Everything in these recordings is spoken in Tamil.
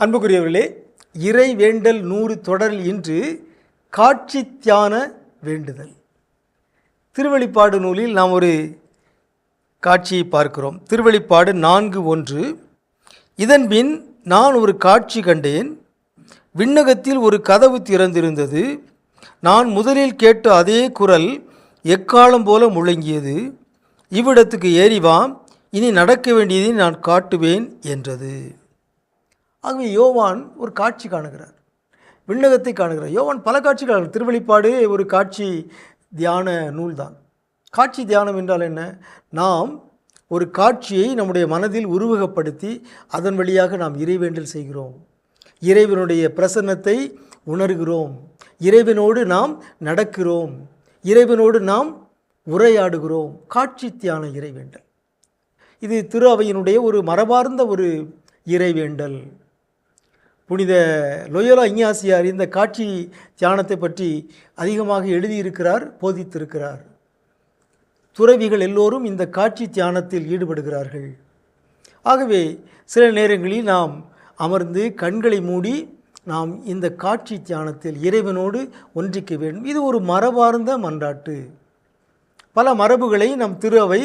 அன்புக்குரியவர்களே இறை வேண்டல் நூறு தொடரில் இன்று காட்சி தியான வேண்டுதல். திருவெளிப்பாடு நூலில் நாம் ஒரு காட்சியை பார்க்கிறோம். திருவெளிப்பாடு நான்கு ஒன்று. இதன்பின் நான் ஒரு காட்சி கண்டேன். விண்ணகத்தில் ஒரு கதவு திறந்திருந்தது. நான் முதலில் கேட்ட அதே குரல் எக்காலம் போல முழங்கியது. இவ்விடத்துக்கு ஏறிவாம் இனி நடக்க வேண்டியதை நான் காட்டுவேன் என்றது. ஆகவே யோவான் ஒரு காட்சி காணுகிறார். விண்ணகத்தை காணுகிறார். யோவான் பல காட்சி காணுகிறார் திருவெளிப்பாடு ஒரு காட்சி தியான நூல்தான். காட்சி தியானம் என்றால் என்ன? நாம் ஒரு காட்சியை நம்முடைய மனதில் உருவகப்படுத்தி அதன் வழியாக நாம் இறைவேண்டல் செய்கிறோம். இறைவனுடைய பிரசன்னத்தை உணர்கிறோம். இறைவனோடு நாம் நடக்கிறோம். இறைவனோடு நாம் உரையாடுகிறோம். காட்சி தியான இறைவேண்டல். இது திரு அவையினுடைய ஒரு மரபார்ந்த ஒரு இறைவேண்டல். புனித லொயோலா இஞ்ஞாசியார் இந்த காட்சி தியானத்தை பற்றி அதிகமாக எழுதியிருக்கிறார் போதித்திருக்கிறார். துறவிகள் எல்லோரும் இந்த காட்சி தியானத்தில் ஈடுபடுகிறார்கள். ஆகவே சில நேரங்களில் நாம் அமர்ந்து கண்களை மூடி நாம் இந்த காட்சி தியானத்தில் இறைவனோடு ஒன்றிக்க வேண்டும். இது ஒரு மரபார்ந்த மன்றாட்டு. பல மரபுகளை நம் திரு அவை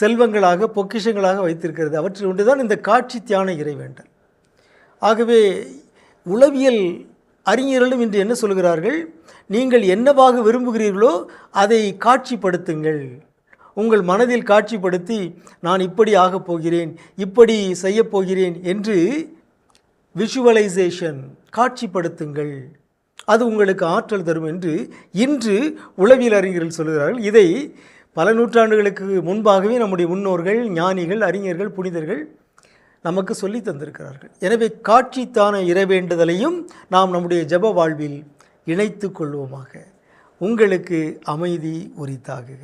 செல்வங்களாக பொக்கிஷங்களாக வைத்திருக்கிறது. அவற்றில் ஒன்றுதான் இந்த காட்சி தியான இறைவேண்டல். ஆகவே உளவியல் அறிஞர்களும் இன்று என்ன சொல்கிறார்கள்? நீங்கள் என்னவாக விரும்புகிறீர்களோ அதை காட்சிப்படுத்துங்கள். உங்கள் மனதில் காட்சிப்படுத்தி நான் இப்படி ஆகப் போகிறேன் இப்படி செய்யப் போகிறேன் என்று விஷுவலைசேஷன் காட்சிப்படுத்துங்கள். அது உங்களுக்கு ஆற்றல் தரும் என்று இன்று உளவியல் அறிஞர்கள் சொல்கிறார்கள். இதை பல நூற்றாண்டுகளுக்கு முன்பாகவே நம்முடைய முன்னோர்கள் ஞானிகள் அறிஞர்கள் புனிதர்கள் நமக்கு சொல்லி தந்திருக்கிறார்கள். எனவே காட்சித்தான இறைவேண்டுதலையும் நாம் நம்முடைய ஜப வாழ்வில் இணைத்து கொள்வோமாக. உங்களுக்கு அமைதி உரித்தாகுக.